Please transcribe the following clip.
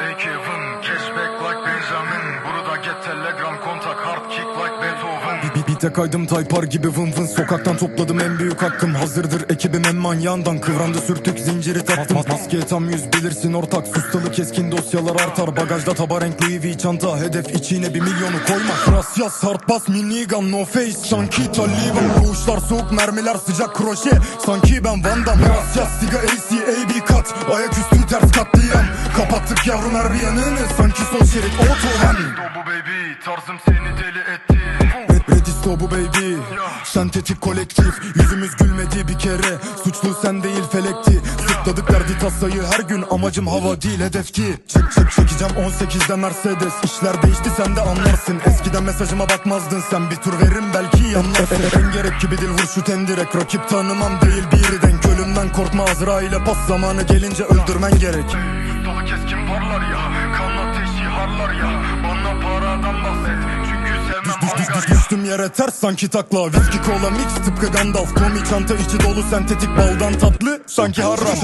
Kevin Cashback like Benjamin. Burada get telegram kontak hard kick like Beethoven. Bir, bir de kaydım taypar gibi vın vın. Sokaktan topladım en büyük hakkım. Hazırdır ekibim en manyağından Kıvrandı sürtük zinciri taktım. Maskeye tam yüz bilirsin ortak Sustalı keskin dosyalar artar. Bagajda taba renk Louis V çanta Hedef içine bir milyonu koymak Gracias hard pass minigun no face. Sanki Taliban. Kuşlar soğuk mermiler sıcak kroşe. Sanki ben Van Damme. Gracias siga AC AB kat Ayaküstü ters katliam. Kapattık yavrum her bir yanını Sanki son şerit otoban Dobu baby tarzım seni deli etti. Red, Red is bu baby. Sentetik kolektif. Yüzümüz gülmedi bir kere. Suçlu sen değil felekti. Sıkladık derdi tasayı her gün. Amacım hava değil hedefti Çek çek çekeceğim 18'de Mercedes. İşler değişti sen de anlarsın. Eskiden mesajıma bakmazdın. Sen Bir tur veririm belki yanlarsın. En gerek gibi dil vur şu tendirek Rakip tanımam değil biri denk Korkma Azrail'e pas zamanı gelince öldürmen gerek. Dolu keskin parlar ya Kan ateşi harlar ya. Bana paradan bahset Çünkü sevmem Düş, düş, hangar düş, ya. düştüm yere ters sanki takla. Viski kola mix tıpkı Gandalf. Tommy çanta içi dolu sentetik baldan tatlı. Sanki harra